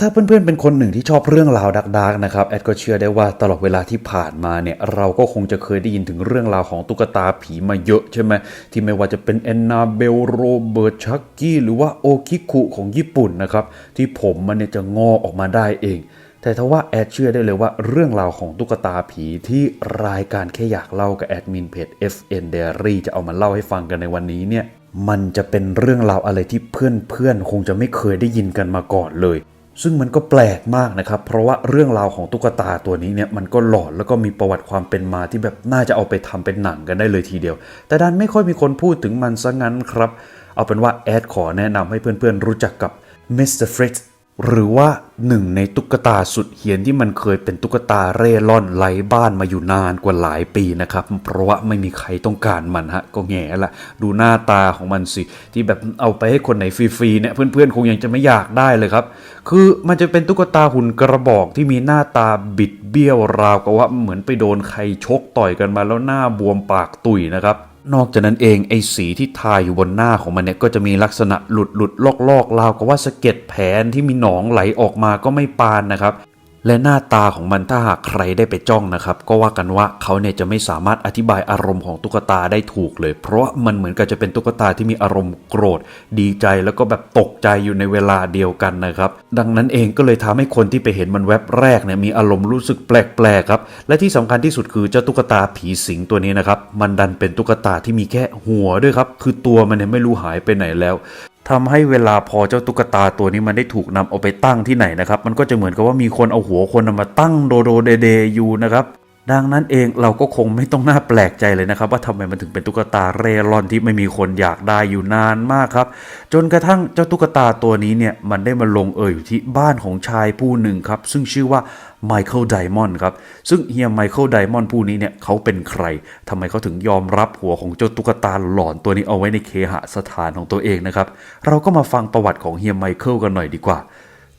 ถ้าเพื่อนๆเป็นคนหนึ่งที่ชอบเรื่องราวดักๆนะครับแอดก็เชื่อได้ว่าตลอดเวลาที่ผ่านมาเนี่ยเราก็คงจะเคยได้ยินถึงเรื่องราวของตุ๊กตาผีมาเยอะใช่ไหมที่ไม่ว่าจะเป็นแอนนาเบลโรเบิร์ตชักกี้หรือว่าโอคิคุของญี่ปุ่นนะครับที่ผมมันเนี่ยจะงอออกมาได้เองแต่ทว่าแอดเชื่อได้เลยว่าเรื่องราวของตุ๊กตาผีที่รายการแค่อยากเล่ากับแอดมินเพจ FN Diary จะเอามาเล่าให้ฟังกันในวันนี้เนี่ยมันจะเป็นเรื่องราวอะไรที่เพื่อนๆคงจะไม่เคยได้ยินกันมาก่อนเลย ซึ่งมันก็แปลกมากนะครับ เพราะว่าเรื่องราวของตุ๊กตาตัวนี้เนี่ยมันก็หลอนแล้วก็มีประวัติความเป็นมาที่แบบน่าจะเอาไปทำเป็นหนังกันได้เลยทีเดียว แต่ดันไม่ค่อยมีคนพูดถึงมันซะงั้นครับ เอาเป็นว่าแอดขอแนะนำให้เพื่อนๆรู้จักกับ Mr. Fritz หรือว่าหนึ่งในตุ๊กตาสุดเฮี้ยนที่มันเคยเป็นตุ๊กตาเร่ร่อนไร้บ้านมาอยู่นานกว่าหลายปีนะครับ เพราะว่าไม่มีใครต้องการมันฮะก็แง่ละดูหน้าตาของมันสิ ที่แบบเอาไปให้คนไหนฟรีๆเนี่ยเพื่อนๆคงยังจะไม่อยากได้เลยครับ คือมันจะเป็นตุ๊กตาหุ่นกระบอกที่มีหน้าตาบิดเบี้ยวราวกับว่าเหมือนไปโดนใครชกต่อยกันมาแล้วหน้าบวมปากตุยนะครับ นอกจากนั้นเองไอ้สีที่ทาอยู่บนหน้าของมันเนี่ยก็จะมีลักษณะหลุดหลุดลอกลอกราวกับว่าสะเก็ดแผนที่มีหนองไหลออกมาก็ไม่ปานนะครับ และหน้าตาของมันถ้าหากใครได้ไปจ้องนะครับ ก็ว่ากันว่าเขาเนี่ยจะไม่สามารถอธิบายอารมณ์ของตุ๊กตาได้ถูกเลย เพราะมันเหมือนกับจะเป็นตุ๊กตาที่มีอารมณ์โกรธ ดีใจแล้วก็แบบตกใจอยู่ในเวลาเดียวกันนะครับ ดังนั้นเองก็เลยทำให้คนที่ไปเห็นมันแวบแรกเนี่ยมีอารมณ์รู้สึกแปลกๆครับและที่สำคัญที่สุดคือเจ้าตุ๊กตาผีสิงตัวนี้นะครับมันดันเป็นตุ๊กตาที่มีแค่หัวด้วยครับคือตัวมันเนี่ยไม่รู้หายไปไหนแล้ว ทำให้เวลาพอเจ้าตุ๊กตาตัวนี้มันได้ถูกนำเอาไปตั้งที่ไหนนะครับ มันก็จะเหมือนกับว่ามีคนเอาหัวคนมาตั้งโดโดเดเดอยู่นะครับ ดังนั้นเองเราก็คงไม่ต้องน่าแปลกใจเลยนะครับ ว่าทำไมมันถึงเป็นตุ๊กตาเร่ร่อนที่ไม่มีคนอยากได้อยู่นานมากครับ จนกระทั่งเจ้าตุ๊กตาตัวนี้เนี่ยมันได้มาลงเอยอยู่ที่บ้านของชายผู้หนึ่งครับซึ่งชื่อว่าไมเคิลไดมอนด์ครับ ซึ่งเฮียไมเคิลไดมอนด์ผู้นี้เนี่ยเขาเป็นใครทำไมเขาถึงยอมรับหัวของเจ้าตุ๊กตาหลอนตัวนี้เอาไว้ในเคหสถานของตัวเองนะครับ เราก็มาฟังประวัติของเฮียไมเคิลกันหน่อยดีกว่า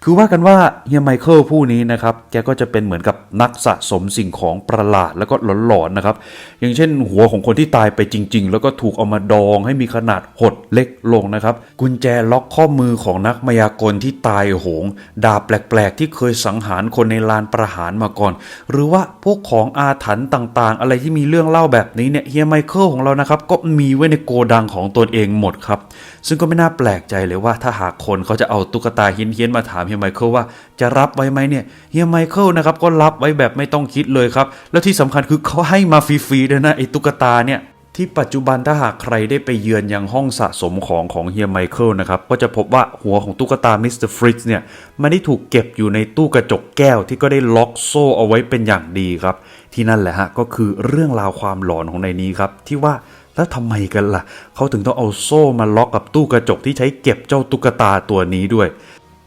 คือว่ากันว่าเฮียไมเคิลผู้นี้นะครับ แกก็จะเป็นเหมือนกับนักสะสมสิ่งของประหลาดแล้วก็หลอนๆนะครับ อย่างเช่นหัวของคนที่ตายไปจริง ๆ แล้วก็ถูกเอามาดองให้มีขนาดหดเล็กลงนะครับ กุญแจล็อกข้อมือของนักมายากลที่ตายโหง ดาบแปลกๆ ที่เคยสังหารคนในลานประหารมาก่อน หรือว่าพวกของอาถรรพ์ต่างๆ อะไรที่มีเรื่องเล่าแบบนี้เนี่ยเฮียไมเคิลของเรานะครับก็มีไว้ในโกดังของตนเองหมดครับ ซึ่งก็ไม่น่าแปลกใจเลยว่าถ้าหากคนเขาจะเอาตุ๊กตาเฮี้ยนๆมาถามเฮียไมเคิลว่าจะรับไว้ไหมเนี่ยเฮียไมเคิลนะครับก็รับไว้แบบไม่ต้องคิดเลยครับ แล้วที่สำคัญคือเขาให้มาฟรีๆด้วยนะไอ้ตุ๊กตาเนี่ยที่ปัจจุบันถ้าหากใครได้ไปเยือนยังห้องสะสมของของเฮียไมเคิลนะครับ ก็จะพบว่าหัวของตุ๊กตามิสเตอร์ฟริตซ์เนี่ยมันได้ถูกเก็บอยู่ในตู้กระจกแก้วที่ก็ได้ล็อกโซ่เอาไว้เป็นอย่างดีครับ ที่นั่นแหละฮะก็คือเรื่องราวความหลอนของในนี้ครับ ที่ว่าแล้วทำไมกันล่ะ เขาถึงต้องเอาโซ่มาล็อกกับตู้กระจกที่ใช้เก็บเจ้าตุ๊กตาตัวนี้ด้วย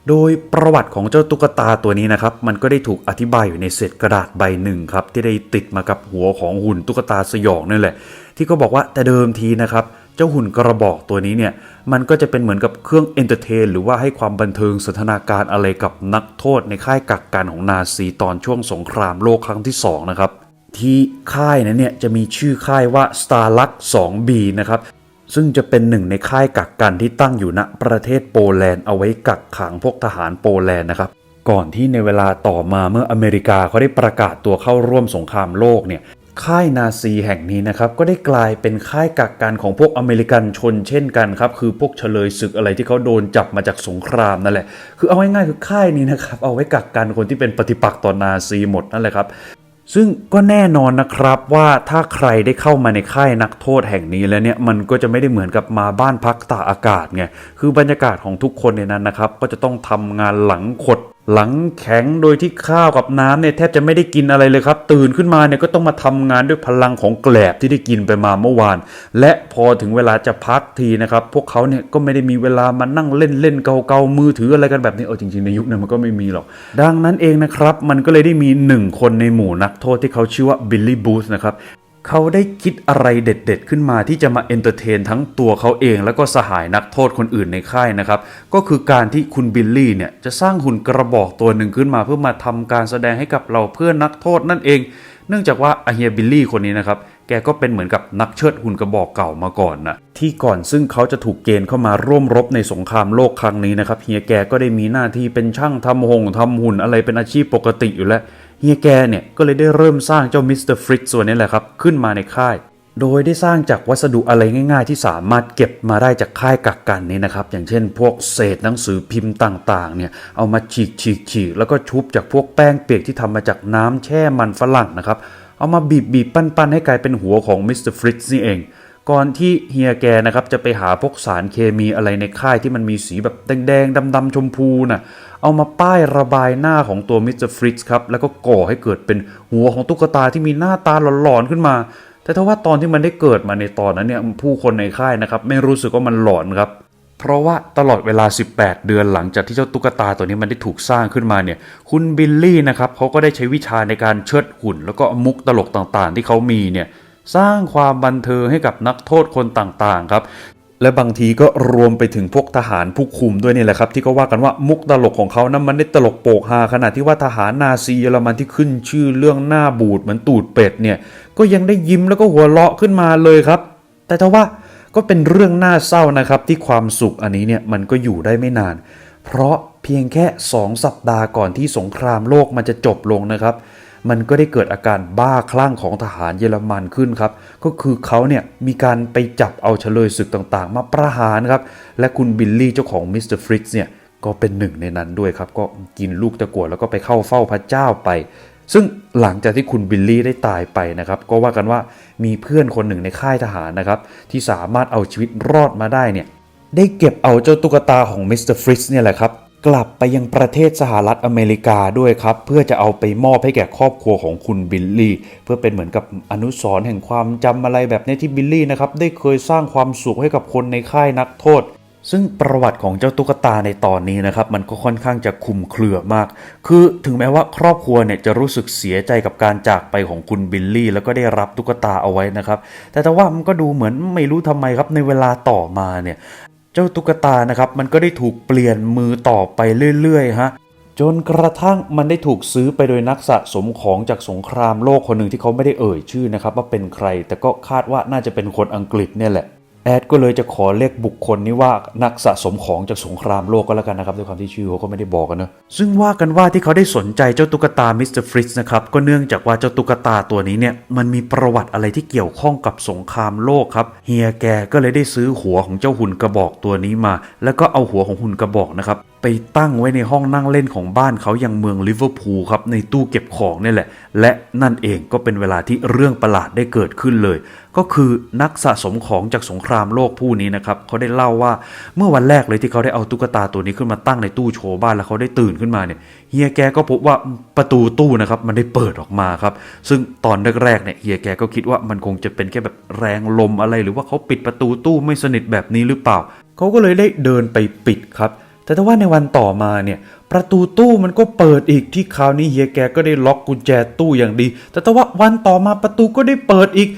โดยประวัติของเจ้าตุ๊กตาตัวนี้นะครับ มันก็ได้ถูกอธิบายอยู่ในเศษกระดาษใบหนึ่งครับ ที่ได้ติดมากับหัวของหุ่นตุ๊กตาสยองนั่นแหละ ที่ก็บอกว่าแต่เดิมทีนะครับเจ้าหุ่นกระบอกตัวนี้เนี่ยมันก็จะเป็นเหมือนกับเครื่องเอนเตอร์เทนหรือว่าให้ความบันเทิงสนทนาการอะไรกับนักโทษในค่ายกักกันของนาซีตอนช่วงสงครามโลกครั้งที่2นะครับที่ค่ายนั้นเนี่ยจะมีชื่อค่ายว่า Starlux 2B นะครับ ซึ่งจะเป็นหนึ่งในค่ายกักกันที่ตั้งอยู่ณประเทศโปแลนด์เอาไว้กักขังพวกทหารโปแลนด์นะครับ ก่อนที่ในเวลาต่อมาเมื่ออเมริกาเขาได้ประกาศตัวเข้าร่วมสงครามโลกเนี่ยค่ายนาซีแห่งนี้นะครับก็ได้กลายเป็นค่ายกักกันของพวกอเมริกันชนเช่นกันครับคือพวกเฉลยศึกอะไรที่เขาโดนจับมาจากสงครามนั่นแหละคือเอาง่ายๆคือค่ายนี้นะครับเอาไว้กักกันคนที่เป็นปฏิปักษ์ต่อนาซีหมดนั่นแหละครับ ซึ่งก็แน่นอนนะครับว่าถ้าใครได้เข้ามาในค่ายนักโทษแห่งนี้แล้วเนี่ยมันก็จะไม่ได้เหมือนกับมาบ้านพักตากอากาศไงคือบรรยากาศของทุกคนในนั้นนะครับ ก็จะต้องทำงานหลังขด หลังแข็งโดยที่ข้าวกับน้ำเนี่ยแทบจะไม่ได้กินอะไรเลยครับ ตื่นขึ้นมาเนี่ยก็ต้องมาทำงานด้วยพลังของแกลบที่ได้กินไปมาเมื่อวาน และพอถึงเวลาจะพักทีนะครับ พวกเขาเนี่ยก็ไม่ได้มีเวลามานั่งเล่นเล่นเกาเกามือถืออะไรกันแบบนี้เออจริงๆในยุคนั้นมันก็ไม่มีหรอก ดังนั้นเองนะครับ มันก็เลยได้มีหนึ่งคนในหมู่นักโทษที่เขาชื่อว่าบิลลี่บูธนะครับ เขาได้คิดอะไรเด็ดๆ ขึ้นมาที่จะมาเอนเตอร์เทนทั้งตัวเขาเองแล้วก็สหายนักโทษคนอื่นในค่ายนะครับ ก็คือการที่คุณบิลลี่เนี่ยจะสร้างหุ่นกระบอกตัวหนึ่งขึ้นมา เพื่อมาทำการแสดงให้กับเราเพื่อนนักโทษนั่นเอง เนื่องจากว่าอาเฮียบิลลี่คนนี้นะครับแกก็เป็นเหมือนกับนักเชิดหุ่นกระบอกเก่ามาก่อนนะที่ก่อนซึ่งเขาจะถูกเกณฑ์เข้ามาร่วมรบในสงครามโลกครั้งนี้นะครับเฮียแกก็ได้มีหน้าที่เป็นช่างทำหงทำหุ่นอะไรเป็นอาชีพปกติอยู่แล้ว เฮียแกเนี่ยก็เลยได้เริ่มสร้างเจ้ามิสเตอร์ฟริตส่วนนี้แหละครับ ขึ้นมาในค่าย โดยได้สร้างจากวัสดุอะไรง่ายๆ ที่สามารถเก็บมาได้จากค่ายกักกันนี้นะครับ อย่างเช่น พวกเศษหนังสือพิมพ์ต่างๆเนี่ยเอามาฉีกฉีกฉีกแล้วก็ชุบจากพวกแป้งเปียกที่ทำมาจากน้ำแช่มันฝรั่งนะครับเอามาบีบบีบปั้นปั้นๆให้กลายเป็นหัวของมิสเตอร์ฟริตซ์นี่เอง ก่อนที่เฮียแกนะครับจะไปหาพวกสารเคมีอะไรในค่ายที่มันมีสีแบบแดงๆดำๆชมพูน่ะเอามาป้ายระบายหน้าของตัวมิสเตอร์ฟริตซ์ครับแล้วก็ก่อให้เกิดเป็นหัวของตุ๊กตาที่มีหน้าตาหลอนๆขึ้นมา แต่ถ้าว่าตอนที่มันได้เกิดมาในตอนนั้นเนี่ยผู้คนในค่ายนะครับไม่รู้สึกว่ามันหลอนครับเพราะว่าตลอดเวลา 18 เดือนหลังจากที่เจ้าตุ๊กตาตัวนี้มันได้ถูกสร้างขึ้นมาเนี่ย คุณบิลลี่นะครับเขาก็ได้ใช้วิชาในการเชิดหุ่น แล้วก็มุกตลกต่างๆ ที่เขามีเนี่ย สร้างความบันเทิงให้กับนักโทษคนต่างๆครับและบางทีก็รวมไปถึงพวกทหารผู้คุมด้วยนี่แหละครับ ที่เขาว่ากันว่ามุกตลกของเขานั้นมันได้ตลกโปกฮาขนาดที่ว่าทหารนาซีเยอรมันที่ขึ้นชื่อเรื่องหน้าบูดเหมือนตูดเป็ดเนี่ย ก็ยังได้ยิ้มแล้วก็หัวเราะขึ้นมาเลยครับ แต่ถ้าว่าก็เป็นเรื่องน่าเศร้านะครับ ที่ความสุขอันนี้เนี่ยมันก็อยู่ได้ไม่นาน เพราะเพียงแค่ 2 สัปดาห์ก่อนที่สงครามโลกมันจะจบลงนะครับ มันก็ได้เกิดอาการบ้าคลั่งของทหารเยอรมันขึ้นครับ ก็คือเขาเนี่ยมีการไปจับเอาเฉลยศึกต่างๆ มาประหารครับ และคุณบิลลี่เจ้าของมิสเตอร์ฟริตซ์เนี่ยก็เป็นหนึ่งในนั้นด้วยครับ ก็กินลูกตะกั่วแล้วก็ไปเข้าเฝ้าพระเจ้าไป ซึ่งหลังจากที่คุณบิลลี่ได้ตายไปนะครับ ก็ว่ากันว่ามีเพื่อนคนหนึ่งในค่ายทหารนะครับ ที่สามารถเอาชีวิตรอดมาได้เนี่ยได้เก็บเอาเจ้าตุ๊กตาของมิสเตอร์ฟริตซ์เนี่ยแหละครับ กลับไปยังประเทศสหรัฐอเมริกาด้วยครับ เพื่อจะเอาไปมอบให้แก่ครอบครัวของคุณบิลลี่ เพื่อเป็นเหมือนกับอนุสรณ์แห่งความจำอะไรแบบนี้ที่บิลลี่นะครับได้เคยสร้างความสุขให้กับคนในค่ายนักโทษ ซึ่งประวัติของเจ้าตุ๊กตาในตอนนี้นะครับ มันก็ค่อนข้างจะคุมเครือมาก คือถึงแม้ว่าครอบครัวเนี่ยจะรู้สึกเสียใจกับการจากไปของคุณบิลลี่ แล้วก็ได้รับตุ๊กตาเอาไว้นะครับ แต่แต่ว่ามันก็ดูเหมือนไม่รู้ทำไมครับในเวลาต่อมาเนี่ย เจ้าตุ๊กตานะครับมันก็ได้ถูกเปลี่ยนมือต่อไปเรื่อยๆฮะจนกระทั่งมันได้ถูกซื้อไปโดยนักสะสมของจากสงครามโลกคนหนึ่งที่เขาไม่ได้เอ่ยชื่อนะครับว่าเป็นใคร แต่ก็คาดว่าน่าจะเป็นคนอังกฤษเนี่ยแหละ แอดก็เลยจะขอเรียกบุคคลนี้ว่านักสะสมของจากสงครามโลกก็แล้วกันนะครับด้วยความที่ชื่อเขาก็ไม่ได้บอกกันเนอะซึ่งว่ากันว่าที่เขาได้สนใจเจ้าตุ๊กตามิสเตอร์ฟริตซ์นะครับก็เนื่องจากว่าเจ้าตุ๊กตาตัวนี้เนี่ยมันมีประวัติอะไรที่เกี่ยวข้องกับสงครามโลกครับเฮียแกก็เลยได้ซื้อหัวของเจ้าหุ่นกระบอกตัวนี้มา แล้วก็เอาหัวของหุ่นกระบอกนะครับ ไปตั้งไว้ในห้องนั่งเล่นของบ้านเขายังเมืองลิเวอร์พูลครับในตู้เก็บของนี่แหละ และนั่นเองก็เป็นเวลาที่เรื่องประหลาดได้เกิดขึ้นเลย ก็คือนักสะสมของจากสงครามโลกผู้นี้นะครับเขาได้เล่าว่าเมื่อวันแรกเลยที่เขาได้เอาตุ๊กตาตัวนี้ขึ้นมาตั้งในตู้โชว์บ้านแล้วเขาได้ตื่นขึ้นมาเนี่ยเฮียแกก็พบว่าประตูตู้นะครับมันได้เปิดออกมาครับซึ่งตอนแรกๆเนี่ยเฮียแกก็คิดว่ามันคงจะเป็นแค่แบบแรงลมอะไร หรือว่าเขาปิดประตูตู้ไม่สนิทแบบนี้หรือเปล่าเขาก็เลยได้เดินไปปิดครับ แต่ถ้าว่าในวันต่อมาเนี่ย ประตูตู้มันก็เปิดอีกที่คราวนี้เฮียแกก็ได้ล็อกกุญแจตู้อย่างดี แต่ถ้าว่าวันต่อมาประตูก็ได้เปิดอีก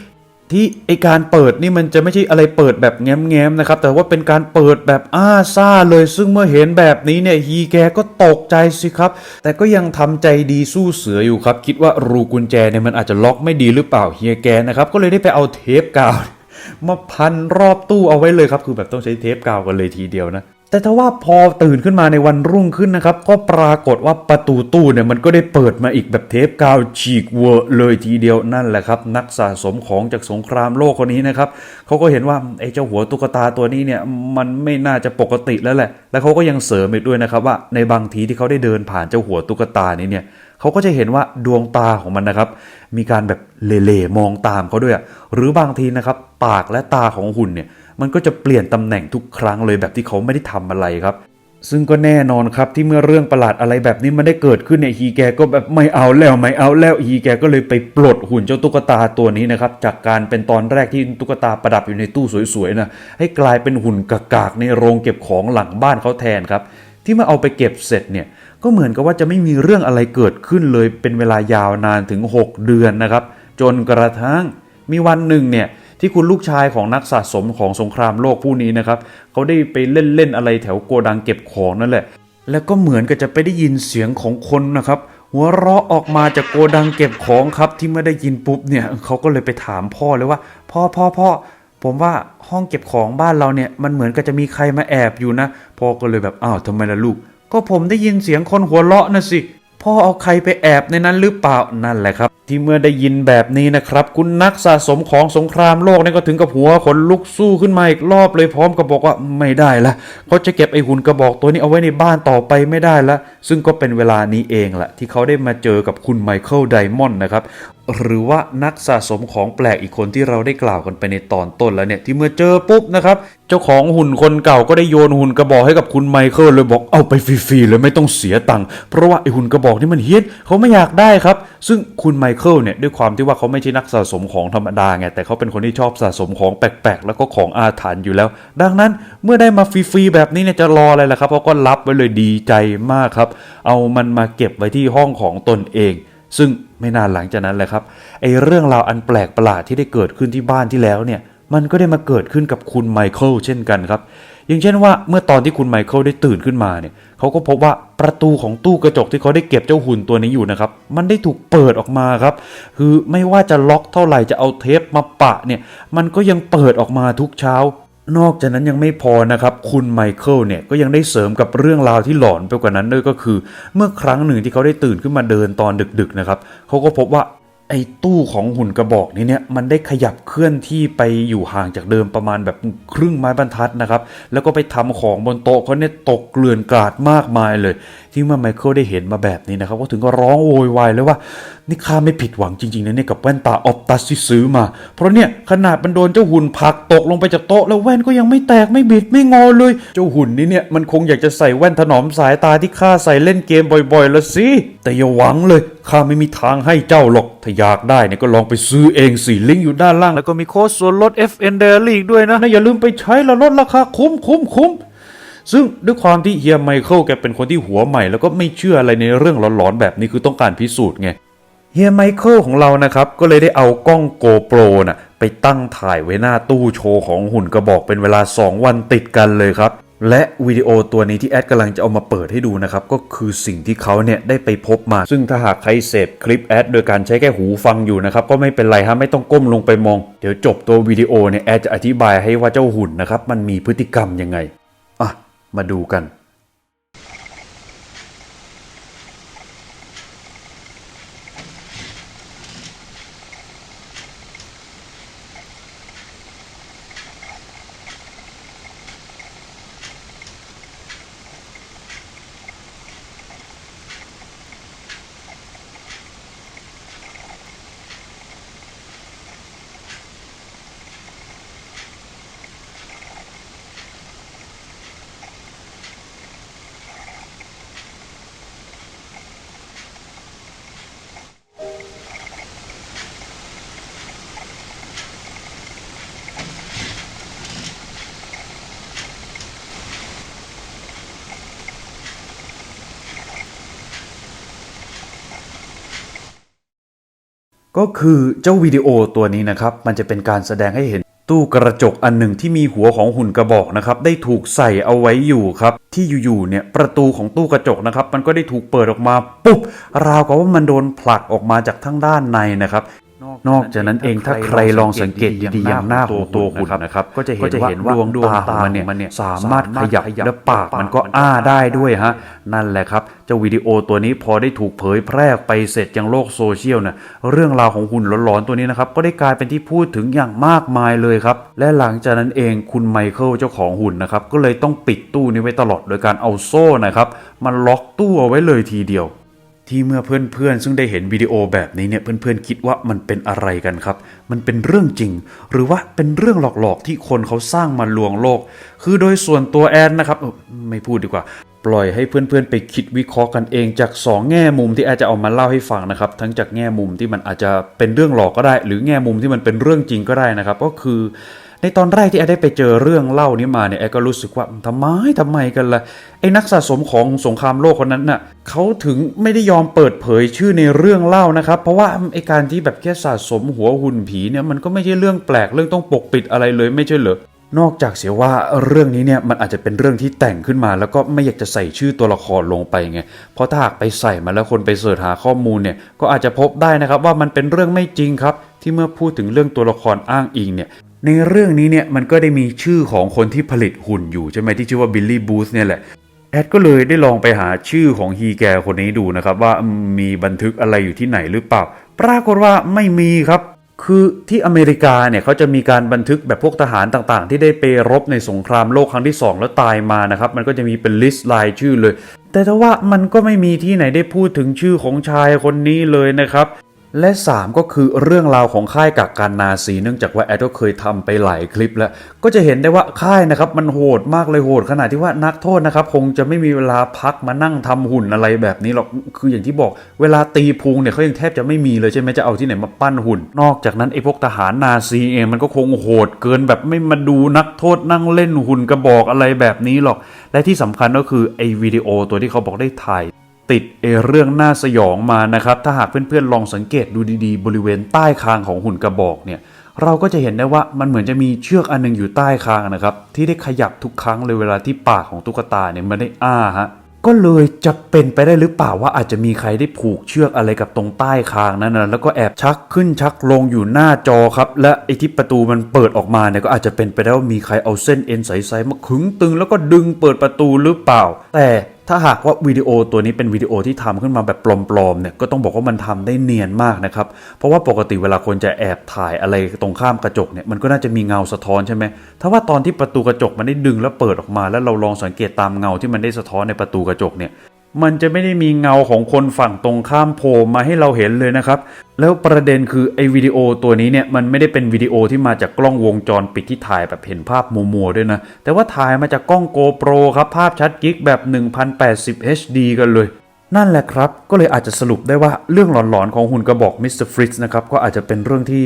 ที่ไอการเปิดนี่มันจะไม่ใช่อะไรเปิดแบบแง้มๆนะครับ แต่ว่าเป็นการเปิดแบบอ้าซ่าเลย ซึ่งเมื่อเห็นแบบนี้เนี่ยฮีแกก็ตกใจสิครับ แต่ก็ยังทำใจดีสู้เสืออยู่ครับ คิดว่ารูกุญแจเนี่ยมันอาจจะล็อกไม่ดีหรือเปล่าเฮียแกนะครับก็เลยได้ไปเอาเทปกาวมาพันรอบตู้เอาไว้เลยครับ คือแบบต้องใช้เทปกาวกันเลยทีเดียวนะ แต่ถ้าว่าพอตื่นขึ้นมาในวันรุ่งขึ้นนะครับ ก็ปรากฏว่าประตูตู้เนี่ยมันก็ได้เปิดมาอีกแบบเทปกาวฉีกเวอร์เลยทีเดียวนั่นแหละครับ นักสะสมของจากสงครามโลกคนนี้นะครับเขาก็เห็นว่าไอ้เจ้าหัวตุ๊กตาตัวนี้เนี่ยมันไม่น่าจะปกติแล้วแหละ แล้วเขาก็ยังเสริมอีกด้วยนะครับว่าในบางทีที่เขาได้เดินผ่านเจ้าหัวตุ๊กตานี้เนี่ยเขาก็จะเห็นว่าดวงตาของมันนะครับ มีการแบบเล่ๆมองตามเขาด้วย หรือบางทีนะครับปากและตาของหุ่นเนี่ย มันก็จะเปลี่ยนตำแหน่งทุกครั้งเลยแบบที่เขาไม่ได้ทำอะไรครับซึ่งก็แน่นอนครับที่เมื่อเรื่องประหลาดอะไรแบบนี้มันได้เกิดขึ้นเนี่ยฮีแกก็แบบไม่เอาแล้วไม่เอาแล้วฮีแกก็เลยไปปลดหุ่นเจ้าตุ๊กตาตัวนี้นะครับจากการเป็นตอนแรกที่ตุ๊กตาประดับอยู่ในตู้สวยๆนะให้กลายเป็นหุ่นกากๆในโรงเก็บของหลังบ้านเขาแทนครับ ที่มื่อเอาไปเก็บเสร็จเนี่ยก็เหมือนกับว่าจะไม่มีเรื่องอะไรเกิดขึ้นเลยเป็นเวลายาวนานถึง 6 เดือนนะครับ จนกระทั่งมีวันหนึ่งเนี่ย ที่คุณลูกชายของนักสะสมของสงครามโลกผู้นี้นะครับเขาได้ไปเล่นๆอะไรแถวโกดังเก็บของนั่นแหละ แล้วก็เหมือนกับจะไปได้ยินเสียงของคนนะครับหัวเราะออกมาจากโกดังเก็บของครับที่เมื่อได้ยินปุ๊บเนี่ยเขาก็เลยไปถามพ่อเลยว่า พ่อพ่อพ่อผมว่าห้องเก็บของบ้านเราเนี่ยมันเหมือนกับจะมีใครมาแอบอยู่นะพ่อก็เลยแบบอ้าวทำไมล่ะลูก ก็ผมได้ยินเสียงคนหัวเราะนะสิ พ่อเอาใครไปแอบในนั้นหรือเปล่านั่นแหละครับ ที่เมื่อได้ยินแบบนี้นะครับคุณนักสะสมของสงครามโลกนี่ก็ถึงกับหัวขนลุกสู้ขึ้นมาอีกรอบเลยพร้อมกับบอกว่าไม่ได้ละเขาจะเก็บไอหุ่นกระบอกตัวนี้เอาไว้ในบ้านต่อไปไม่ได้ละซึ่งก็เป็นเวลานี้เองแหละที่เขาได้มาเจอกับคุณไมเคิลไดมอนด์นะครับหรือว่านักสะสมของแปลกอีกคนที่เราได้กล่าวกันไปในตอนต้นแล้วเนี่ยที่เมื่อเจอปุ๊บนะครับ เจ้าของหุ่นคนเก่าก็ได้โยนหุ่นกระบอกให้กับคุณไมเคิลเลยบอกเอาไปฟรีๆเลยไม่ต้องเสียตังค์เพราะว่าไอหุ่นกระบอกนี่มันเฮี้ยนเขาไม่อยากได้ครับ ซึ่งคุณไมเคิลเนี่ยด้วยความที่ว่าเขาไม่ใช่นักสะสมของธรรมดาไงแต่เขาเป็นคนที่ชอบสะสมของแปลกๆแล้วก็ของอาถรรพ์อยู่แล้ว ดังนั้นเมื่อได้มาฟรีๆแบบนี้เนี่ยจะรออะไรล่ะครับเขาก็รับไว้เลยดีใจมากครับ เอามันมาเก็บไว้ที่ห้องของตนเอง ซึ่ง ไม่นานหลังจากนั้นแหละครับไอเรื่องราวอันแปลกประหลาดที่ได้เกิดขึ้นที่บ้านที่แล้วเนี่ย มันก็ได้มาเกิดขึ้นกับคุณไมเคิลเช่นกันครับ อย่างเช่นว่าเมื่อตอนที่คุณไมเคิลได้ตื่นขึ้นมาเนี่ยเขาก็พบว่าประตูของตู้กระจกที่เขาได้เก็บเจ้าหุ่นตัวนี้อยู่นะครับ มันได้ถูกเปิดออกมาครับ คือไม่ว่าจะล็อกเท่าไหร่จะเอาเทปมาปะเนี่ย มันก็ยังเปิดออกมาทุกเช้า นอกจากนั้นยังไม่พอนะครับ คุณไมเคิลเนี่ยก็ยังได้เสริมกับเรื่องราวที่หลอนไปกว่านั้นด้วยก็คือ เมื่อครั้งหนึ่งที่เขาได้ตื่นขึ้นมาเดินตอนดึกๆนะครับเขาก็พบว่าไอ้ตู้ของหุ่นกระบอกนี้เนี่ยมันได้ขยับเคลื่อนที่ไปอยู่ห่างจากเดิมประมาณแบบครึ่งไม้บรรทัดนะครับ แล้วก็ไปทำของบนโต๊ะเขาเนี่ยตกเกลื่อนกลาดมากมายเลย ที่เมื่อไมเคิลได้เห็นมาแบบนี้นะครับก็ถึงก็ร้องโวยวายเลยว่า นี่ข้าไม่ผิดหวังจริงๆนะเนี่ยกับแว่นตาออปตัสที่ซื้อมา เพราะเนี่ยขนาดมันโดนเจ้าหุ่นผักตกลงไปจากโต๊ะแล้วแว่นก็ยังไม่แตกไม่บิดไม่งอเลย เจ้าหุ่นนี้เนี่ยมันคงอยากจะใส่แว่นถนอมสายตาที่ข้าใส่เล่นเกมบ่อยๆละสิแต่อย่าหวังเลยข้าไม่มีทางให้เจ้าหรอกถ้าอยากได้เนี่ยก็ลองไปซื้อเองสิลิงก์อยู่ด้านล่าง แล้วก็มีโค้ดส่วนลด FN Daily ด้วยนะนะอย่าลืมไปใช้ล้วลดราคาคุ้มคุ้มคุ้ม ซึ่งด้วยความที่เฮียไมเคิลแกเป็นคนที่หัวใหม่ แล้วก็ไม่เชื่ออะไรในเรื่องหลอนๆแบบนี้คือต้องการพิสูจน์ไงเฮียไมเคิลของเรานะครับ ก็เลยได้เอากล้องโกโปรน่ะไปตั้งถ่ายไว้หน้าตู้โชว์ของหุ่นกระบอกเป็นเวลา 2 วันติดกันเลยครับ และวิดีโอตัวนี้ที่แอดกำลังจะเอามาเปิดให้ดูนะครับ ก็คือสิ่งที่เขาเนี่ยได้ไปพบมา ซึ่งถ้าหากใครเสพคลิปแอดโดยการใช้แค่หูฟังอยู่นะครับ ก็ไม่เป็นไรฮะไม่ต้องก้มลงไปมอง เดี๋ยวจบตัววิดีโอเนี่ยแอดจะอธิบายให้ว่าเจ้าหุ่นนะครับมันมีพฤติกรรมยังไงอะ มาดูกัน ก็คือเจ้าวิดีโอตัวนี้นะครับ มันจะเป็นการแสดงให้เห็นตู้กระจกอันหนึ่งที่มีหัวของหุ่นกระบอกนะครับ ได้ถูกใส่เอาไว้อยู่ครับ ที่อยู่ๆเนี่ยประตูของตู้กระจกนะครับ มันก็ได้ถูกเปิดออกมาปุ๊บราวกับว่ามันโดนผลักออกมาจากทั้งด้านในนะครับ นอกจากนั้นเองถ้าใครลองสังเกตดีๆอย่างหน้าของตัวหุ่นนะครับ ก็จะเห็นว่าดวงดวงตามันเนี่ยสามารถขยับและปากมันก็อ้าได้ด้วยฮะ นั่นแหละครับเจ้าวิดีโอตัวนี้พอได้ถูกเผยแพร่ไปเสร็จยังโลกโซเชียลนะเรื่องราวของหุ่นหลอนๆตัวนี้นะครับก็ได้กลายเป็นที่พูดถึงอย่างมากมายเลยครับ และหลังจากนั้นเองคุณไมเคิลเจ้าของหุ่นนะครับก็เลยต้องปิดตู้นี้ไว้ตลอดโดยการเอาโซ่นะครับมันล็อกตู้เอาไว้เลยทีเดียว ที่เมื่อเพื่อนๆ ซึ่งได้เห็นวิดีโอแบบนี้เนี่ยเพื่อนๆ คิดว่ามันเป็นอะไรกันครับ มันเป็นเรื่องจริง หรือว่าเป็นเรื่องหลอกๆ ที่คนเขาสร้างมาลวงโลก คือโดยส่วนตัวแอนนะครับไม่พูดดีกว่า ปล่อยให้เพื่อนๆ ไปคิดวิเคราะห์กันเองจาก 2 แง่มุมที่แอดจะเอามาเล่าให้ฟังนะครับ ทั้งจากแง่มุมที่มันอาจจะเป็นเรื่องหลอกก็ได้ หรือแง่มุมที่มันเป็นเรื่องจริงก็ได้นะครับ ก็คือ ในตอนแรกที่แอดได้ไปเจอเรื่องเล่านี้มาเนี่ยแอดก็รู้สึกว่าทำไมทำไมกันละ่ะไอ้นักสะสมของสงครามโลกคนนั้นน่ะเขาถึงไม่ได้ยอมเปิดเผยชื่อในเรื่องเล่านะครับ เพราะว่าไอ้การที่แบบแค่สะสมหัวหุ่นผีเนี่ยมันก็ไม่ใช่เรื่องแปลกเรื่องต้องปกปิดอะไรเลยไม่ใช่เหรอนอกจากเสียว่าเรื่องนี้เนี่ยมันอาจจะเป็นเรื่องที่แต่งขึ้นมา แล้วก็ไม่อยากจะใส่ชื่อตัวละครลงไปไงเพราะถ้าหากไปใส่มาแล้วคนไปเสิร์ชหาข้อมูลเนี่ยก็อาจจะพบได้นะครับว่ามันเป็นเรื่องไม่จริงครับ ที่เมื่อพูดถึงเรื่องตัวละครอ้างอิงเนี่ย ในเรื่องนี้เนี่ยมันก็ได้มีชื่อของคนที่ผลิตหุ่นอยู่ใช่ไหมที่ชื่อว่าบิลลี่บูธเนี่ยแหละแอดก็เลยได้ลองไปหาชื่อของฮีแกคนนี้ดูนะครับ ว่ามีบันทึกอะไรอยู่ที่ไหนหรือเปล่า ปรากฏว่าไม่มีครับ คือที่อเมริกาเนี่ยเขาจะมีการบันทึกแบบพวกทหารต่างๆ ที่ได้ไปรบในสงครามโลกครั้งที่ 2 แล้วตายมานะครับ มันก็จะมีเป็นลิสต์รายชื่อเลย แต่ถ้าว่ามันก็ไม่มีที่ไหนได้พูดถึงชื่อของชายคนนี้เลยนะครับ และ 3 ก็คือเรื่องราวของค่ายกักกันนาซีเนื่องจากว่าแอดก็เคยทำไปหลายคลิปแล้ว ก็จะเห็นได้ว่าค่ายนะครับมันโหดมากเลยโหดขนาดที่ว่านักโทษนะครับคงจะไม่มีเวลาพักมานั่งทำหุ่นอะไรแบบนี้หรอกคืออย่างที่บอกเวลาตีพุงเนี่ยเขายังแทบจะไม่มีเลยใช่ไหมจะเอาที่ไหนมาปั้นหุ่น นอกจากนั้นไอ้พวกทหารนาซีเองมันก็คงโหดเกินแบบไม่มาดูนักโทษนั่งเล่นหุ่นกระบอกอะไรแบบนี้หรอก และที่สำคัญก็คือไอ้วิดีโอตัวที่เขาบอกได้ถ่าย ติดเอเรื่องน่าสยองมานะครับ ถ้าหากเพื่อนๆลองสังเกตดูดีๆ บริเวณใต้คางของหุ่นกระบอกเนี่ยเราก็จะเห็นได้ว่ามันเหมือนจะมีเชือกอันหนึงอยู่ใต้คางนะครับ ที่ได้ขยับทุกครั้งเลยเวลาที่ปากของตุ๊กตาเนี่ยมันได้อ้าฮะก็เลยจะเป็นไปได้หรือเปล่าว่าอาจจะมีใครได้ผูกเชือกอะไรกับตรงใต้คางนั้นนะแล้วก็แอบชักขึ้นชักลงอยู่หน้าจอครับ และไอ้ที่ประตูมันเปิดออกมาเนี่ยก็อาจจะเป็นไปได้ว่ามีใครเอาเส้นเอ็นใสๆมาขึงตึงแล้วก็ดึงเปิดประตูหรือเปล่า แต่ ถ้าหากว่าวิดีโอตัวนี้เป็นวิดีโอที่ทำขึ้นมาแบบปลอมๆเนี่ยก็ต้องบอกว่ามันทำได้เนียนมากนะครับ เพราะว่าปกติเวลาคนจะแอบถ่ายอะไรตรงข้ามกระจกเนี่ยมันก็น่าจะมีเงาสะท้อนใช่ไหมถ้าว่าตอนที่ประตูกระจกมันได้ดึงแล้วเปิดออกมา แล้วเราลองสังเกตตามเงาที่มันได้สะท้อนในประตูกระจกเนี่ย มันจะไม่ได้มีเงาของคนฝั่งตรงข้ามโผล่มาให้เราเห็นเลยนะครับ แล้วประเด็นคือไอ้วิดีโอตัวนี้เนี่ยมันไม่ได้เป็นวิดีโอที่มาจากกล้องวงจรปิดที่ถ่ายแบบเห็นภาพมัวๆด้วยนะ แต่ว่าถ่ายมาจากกล้อง GoPro ครับ ภาพชัดกิกแบบ 1080 HD กันเลย นั่นแหละครับ ก็เลยอาจจะสรุปได้ว่าเรื่องหลอนๆของหุ่นกระบอกมิสเตอร์ฟริตซ์นะครับก็อาจจะเป็นเรื่องที่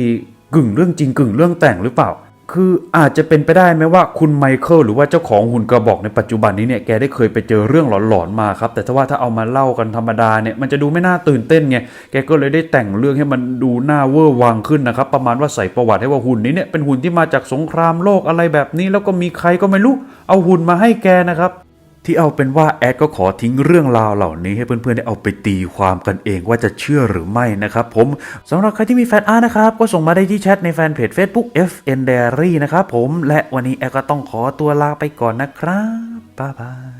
กึ่งเรื่องจริงกึ่งเรื่องแต่งหรือเปล่า คืออาจจะเป็นไปได้ไหมว่าคุณไมเคิลหรือว่าเจ้าของหุ่นกระบอกในปัจจุบันนี้เนี่ยแกได้เคยไปเจอเรื่องหลอนๆมาครับ แต่ถ้าว่าถ้าเอามาเล่ากันธรรมดาเนี่ยมันจะดูไม่น่าตื่นเต้นไงแกก็เลยได้แต่งเรื่องให้มันดูน่าเวอร์วังขึ้นนะครับ ประมาณว่าใส่ประวัติให้ว่าหุ่นนี้เนี่ยเป็นหุ่นที่มาจากสงครามโลกอะไรแบบนี้ แล้วก็มีใครก็ไม่รู้เอาหุ่นมาให้แกนะครับ ที่เอาเป็นว่าแอดก็ขอทิ้งเรื่องราวเหล่านี้ให้เพื่อนๆได้เอาไปตีความกันเองว่าจะเชื่อหรือไม่นะครับผมสำหรับใครที่มีแฟนอาร์ตนะครับ ก็ส่งมาได้ที่แชทในแฟนเพจ Facebook FN Diary นะครับผมและวันนี้แอดก็ต้องขอตัวลาไปก่อนนะครับบ๊ายบาย